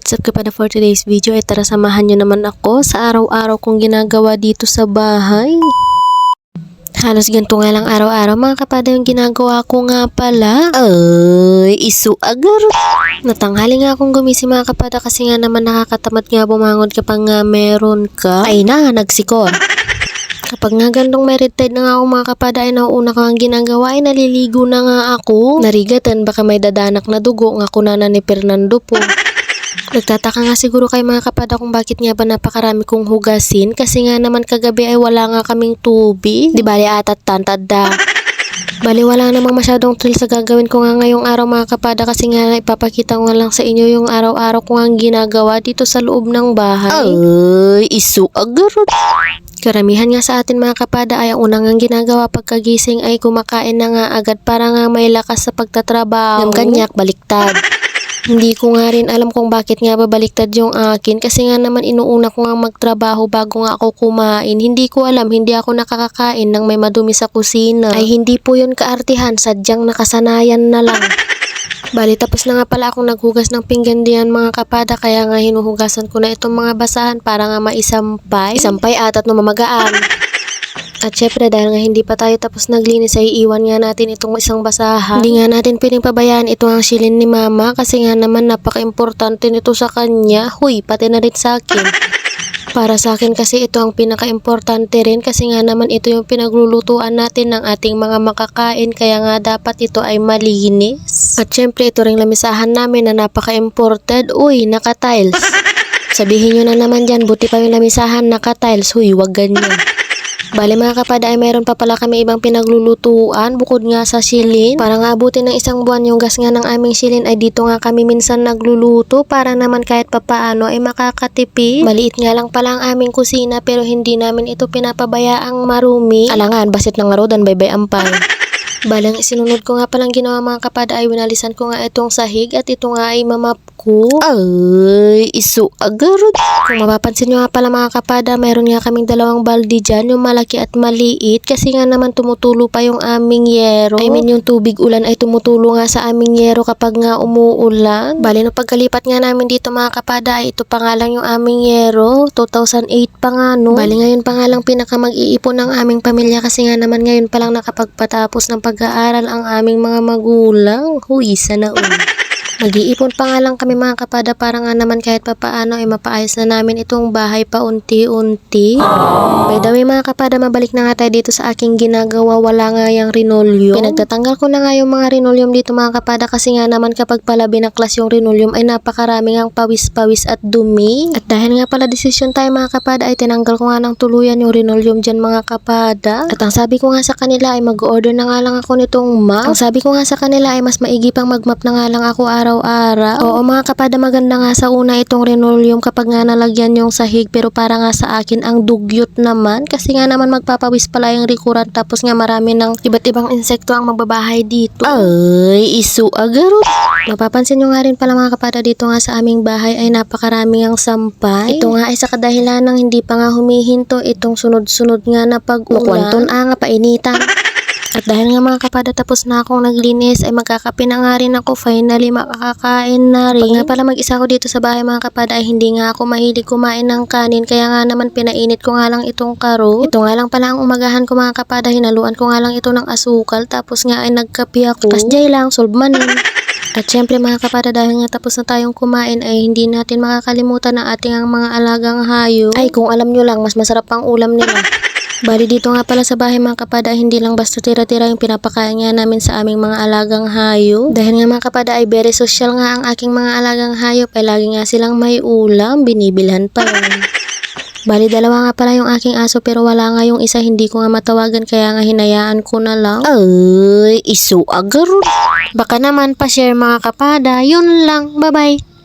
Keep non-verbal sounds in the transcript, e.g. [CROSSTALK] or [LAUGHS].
what's up kapada for today's video ay tara samahan nyo naman ako sa araw-araw kong ginagawa dito sa bahay. Halos ganito nga lang araw-araw mga kapada yung ginagawa ko nga pala. Ay, isu agar. Natanghali nga akong gumising mga kapada kasi nga naman nakakatamad nga bumangon kapag nga meron ka. Ay na, nagsikon. Kapag nga gandong merit tide na nga ako mga kapada ay nauuna ko ang ginagawa ay naliligo na nga ako. Narigatan baka may dadanak na dugo nga kunana ni Fernando po. Nagtataka nga siguro kay mga kapada kung bakit nga ba napakarami kong hugasin kasi nga naman kagabi ay wala nga kaming tubig. Di bali atat tantad da. Bali wala namang masyadong thrill sa gagawin ko nga ngayong araw mga kapada kasi nga ipapakita ko nga lang sa inyo yung araw-araw ko nga ginagawa dito sa loob ng bahay. Ay, isu agarot. Karamihan nga sa atin mga kapada ay ang unang ginagawa pagkagising ay kumakain na nga agad para nga may lakas sa pagtatrabaho. Ng ganyak, baliktad. Hindi ko nga rin alam kung bakit nga babaliktad yung akin kasi nga naman inuuna ko nga magtrabaho bago nga ako kumain. Hindi ko alam, hindi ako nakakakain ng may madumi sa kusina. Ay hindi po yun kaartihan, sadyang nakasanayan na lang. [LAUGHS] Bali, tapos na nga pala akong naghugas ng pinggan diyan mga kapada kaya nga hinuhugasan ko na itong mga basahan para nga maisampay. Isampay at at namamagaan. [LAUGHS] At syempre dahil nga hindi pa tayo tapos naglinis ay iiwan nga natin itong isang basahan. Hindi nga natin pwedeng pabayaan ito ang silin ni mama kasi nga naman napaka-importante nito sa kanya. Huy, pati na rin sa akin. [LAUGHS] Para sa akin kasi ito ang pinaka-importante rin kasi nga naman ito yung pinaglulutuan natin ng ating mga makakain kaya nga dapat ito ay malinis. At syempre ito ring lamisahan namin na napaka-imported. Uy, naka-tiles. [LAUGHS] Sabihin nyo na naman dyan, buti pa yung lamisahan naka-tiles. Huy, wag ganyan. [LAUGHS] Bale mga kapada ay mayroon pa pala kami ibang pinaglulutuan bukod nga sa silin. Para nga abutin ng isang buwan yung gas nga ng aming silin ay dito nga kami minsan nagluluto para naman kahit papaano ay makakatipid. Maliit nga lang pala ang aming kusina pero hindi namin ito pinapabayaang marumi. Alangan, basit ng arodan, bye-bye ampay. Balang isinunod ko nga palang ginawa mga kapada ay winalisan ko nga itong sahig at ito nga ay mamap ko. Ay, isu agarot. Kung mapapansin nyo nga pala mga kapada, mayroon nga kaming dalawang baldi dyan, yung malaki at maliit. Kasi nga naman tumutulo pa yung aming yero. I mean yung tubig ulan ay tumutulo nga sa aming yero kapag nga umuulan. Bali, no pagkalipat nga namin dito mga kapada ay ito pa nga lang yung aming yero. 2008 pa nga no. Bali ngayon pa nga lang pinaka mag-iipon ng aming pamilya kasi nga naman ngayon pa lang nakapagpatapos ng pag-aaral ang aming mga magulang. Huy, sana all. Mag-iipon pa nga lang kami mga kapada para nga naman kahit papaano ay mapaayos na namin itong bahay pa unti-unti. By the way mga kapada, mabalik na nga tayo dito sa aking ginagawa. Wala nga yung rinoleum. Pinagtatanggal ko na nga yung mga rinoleum dito mga kapada kasi nga naman kapag pala binaklas yung rinoleum ay napakaraming ang pawis-pawis at dumi. At dahil nga pala desisyon tayo mga kapada ay tinanggal ko nga ng tuluyan yung rinoleum dyan mga kapada. At ang sabi ko nga sa kanila ay mag-order na nga lang ako nitong map. Ang sabi ko nga sa kanila ay mas maigi pang mag-map na nga lang ako araw-araw. Oo mga kapada maganda nga sa una itong rinoleum kapag nga nalagyan yung sahig pero para nga sa akin ang dugyot naman kasi nga naman magpapawis pala yung rikuran tapos nga marami ng iba't ibang insekto ang magbabahay dito. Ay, isu agarot. Mapapansin nyo nga rin pala mga kapada dito nga sa aming bahay ay napakarami ang sampay. Ito nga ay sa kadahilan ng hindi pa nga humihinto itong sunod-sunod nga na pag-ulan. Mukwanton ah nga painitan. [LAUGHS] At dahil nga mga kapada tapos na akong naglinis ay magkakape na nga rin ako. Finally makakakain na rin. Pag nga pala mag-isa ko dito sa bahay mga kapada ay hindi nga ako mahilig kumain ng kanin. Kaya nga naman pinainit ko nga lang itong karo. Ito nga lang pala ang umagahan ko mga kapada. Hinaluan ko nga lang ito ng asukal. Tapos nga ay nagkape ako. Kasjay lang, solve manin. At syempre mga kapada dahil nga tapos na tayong kumain ay hindi natin makakalimutan ang ating ang mga alagang hayop. Ay kung alam nyo lang mas masarap ang ulam nila. Bali dito nga pala sa bahay mga kapada hindi lang basta tira-tira yung pinapakain nga namin sa aming mga alagang hayop. Dahil nga mga kapada ay very social nga ang aking mga alagang hayop ay lagi nga silang may ulam, binibilhan pa rin. Bali dalawa nga pala yung aking aso pero wala nga yung isa hindi ko nga matawagan kaya nga hinayaan ko na lang. Ay, isu agarot. Baka naman pa-share mga kapada. Yun lang. Bye-bye.